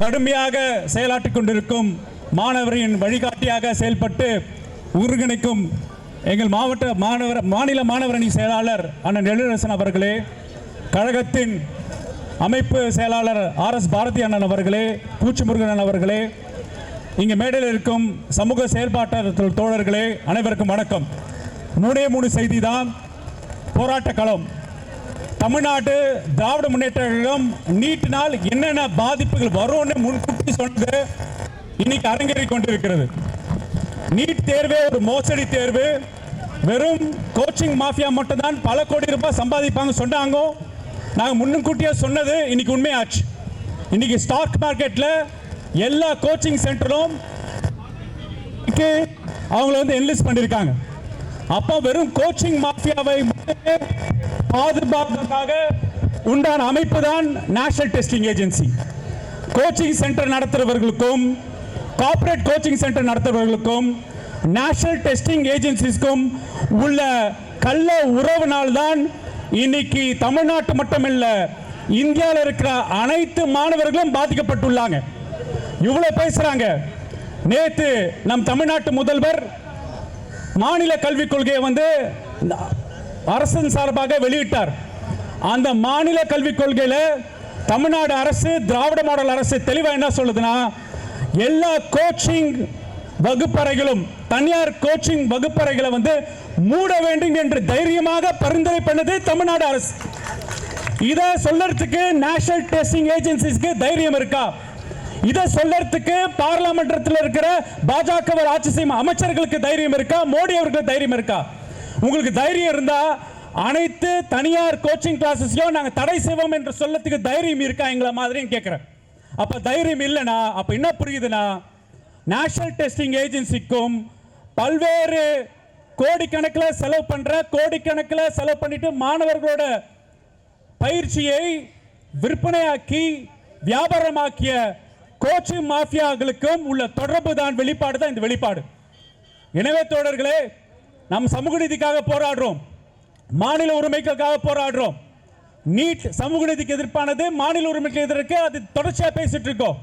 கடுமையாக செயலாற்றிக் கொண்டிருக்கும் மாணவரின் வழிகாட்டியாக செயல்பட்டு ஒருங்கிணைக்கும் எங்கள் மாவட்ட மாணவர் மாநில மாணவரணி செயலாளர் அண்ணன் எழிலரசன் அவர்களே கழகத்தின் அமைப்பு செயலாளர் ஆர் எஸ் பாரதி அண்ணன் அவர்களே பூச்சிமுருகன் அவர்களே இங்கே மேடையில் இருக்கும் சமூக செயல்பாட்டாளர் தோழர்களே அனைவருக்கும் வணக்கம். மூணே மூணு செய்தி தான் போராட்ட களம். தமிழ்நாடு திராவிட முன்னேற்றம் நீட்டினால் என்னென்ன பாதிப்புகள் வரும்னு முன்கூட்டி சொன்னது இன்னைக்கு அரங்கேறி கொண்டிருக்கிறது. நீட் தேர்வே ஒரு மோசடி தேர்வு. வெறும் கோச்சிங் மாஃபியா மட்டும்தான் பல கோடி ரூபாய் சம்பாதிப்பாங்க சொன்னாங்க. நாங்கள் முன்னுக்கூட்டியே சொன்னது இன்னைக்கு உண்மையாச்சு. இன்னைக்கு ஸ்டாக் மார்க்கெட்டில் எல்லா கோச்சிங் சென்டரும் அவங்கள வந்து என்லிஸ்ட் பண்ணியிருக்காங்க அப்போ வெறும் கோச்சிங் மாஃபியாவை பாதுகாப்பதற்காக உண்டான அமைப்பு தான் national testing agency coaching centre நடத்துறவர்களுக்கும் corporate coaching centre நடத்துறவர்களுக்கும் நேஷனல் டெஸ்டிங் ஏஜென்சிஸ்க்கும் உள்ள கள்ள உறவினால்தான் இன்னைக்கு தமிழ்நாட்டு மட்டுமில்ல இந்தியாவில் இருக்கிற அனைத்து மாணவர்களும் பாதிக்கப்பட்டுள்ளாங்க. இவ்வளோ பேசுகிறாங்க நேற்று நம் தமிழ்நாட்டு முதல்வர் மாநில கல்விக் கொள்கையை வந்து அரசின் சார்பாக வெளியிட்டார். அந்த மாநில கல்விக் கொள்கையில் தமிழ்நாடு அரசு திராவிட மாடல் அரசு தெளிவாக என்ன சொல்லுதுன்னா எல்லா கோச்சிங் வகுப்பறைகளும் தனியார் கோச்சிங் வகுப்பறைகளை வந்து மூட வேண்டும் என்று தைரியமாக பரிந்துரை பண்ணது தமிழ்நாடு அரசு. இதை சொல்றதுக்கு நேஷனல் டெஸ்டிங் ஏஜென்சிஸ்க்கு தைரியம் இருக்கா? இதை சொல்லறதுக்கு பார்லிமெண்டத்தில் இருக்கிற பாஜக ஆட்சி செய்யும் அமைச்சர்களுக்கு தைரியம் இருக்கா? மோடி அவர்களுக்கு தைரியம் இருக்கா? உங்களுக்கு தைரியம் இருந்தா அனைத்து தனியார் கோச்சிங் கிளாஸஸையும் நாங்கள் தடை செய்வோம் என்று சொல்லத்துக்கு தைரியம் இருக்கா? எங்களை மாதிரியும் கேட்குறேன் அப்போ தைரியம் இல்லைனா அப்போ என்ன புரியுதுன்னா நேஷனல் டெஸ்டிங் ஏஜென்சிக்கும் பல்வேறு கோடிக்கணக்கில் செலவு பண்ணுற கோடிக்கணக்கில் செலவு பண்ணிட்டு மாணவர்களோட பயிற்சியை விற்பனையாக்கி வியாபாரமாக்கிய கோச்சிங் மாஃபியாக்களுக்கும் உள்ள தொடர்பு தான் வெளிப்பாடு தான் இந்த வெளிப்பாடு. எனவே தோழர்களே நம் சமூக நீதிக்காக போராடுறோம். மாநில உரிமைகளுக்காக போராடுறோம். நீட் சமூக நீதிக்கு எதிர்ப்பானது மாநில உரிமைக்கு எதிர்க்கு அது தொடர்ச்சியாக பேசிட்டு இருக்கோம்.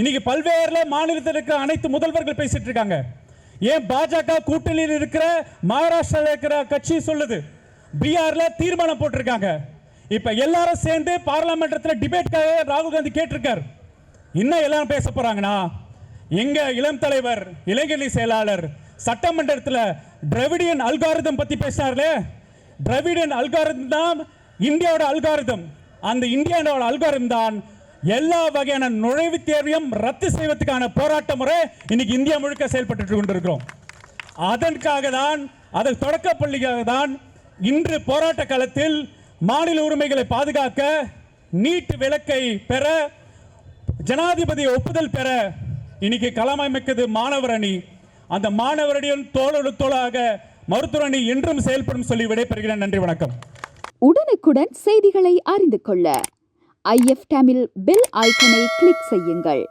இன்னைக்கு பல்வேறு மாநிலத்தில் இருக்கிற அனைத்து முதல்வர்கள் பேசிட்டு இருக்காங்க. ஏன் பாஜக கூட்டணியில் இருக்கிற மகாராஷ்டிராவில் இருக்கிற கட்சி சொல்லுது பீகார்ல தீர்மானம் போட்டிருக்காங்க. இப்ப எல்லாரும் சேர்ந்து பார்லிமெண்ட்ல டிபேட்காக ராகுல் காந்தி கேட்டிருக்காரு. இன்னும் எல்லாரும் பேச போகிறாங்கன்னா எங்கள் இளம் தலைவர் இளைஞரணி செயலாளர் சட்டமன்றத்தில் டிரவிடியன் அல்காரிதம் பற்றி பேசினார்லே? டிரவிடியன் அல்காரதம் தான் இந்தியாவோட அல்காரிதம் அந்த இந்தியாவோட அல்காரதம் தான் எல்லா வகையான நுழைவுத் தேர்வையும் ரத்து செய்வதற்கான போராட்ட முறை இன்னைக்கு இந்தியா முழுக்க செயல்பட்டு கொண்டிருக்கிறோம். அதற்காக தான் அதன் தொடக்க பள்ளிக்காக தான் இன்று போராட்ட காலத்தில் மாநில உரிமைகளை பாதுகாக்க நீட் விலக்கை பெற ஜனாதிபதி ஒப்புதல் பெற இன்னைக்கு களமமைக்கிறது மாணவர் அணி. அந்த மாணவர் அணியின் தோளோடு தோளாக மருத்துவ அணி என்றும் செயல்படும் சொல்லி விடைபெறுகிறேன். நன்றி வணக்கம். உடனுக்குடன் செய்திகளை அறிந்து கொள்ள ஐஎஃப் டேமில் பெல் ஐக்கனை கிளிக் செய்யுங்கள்.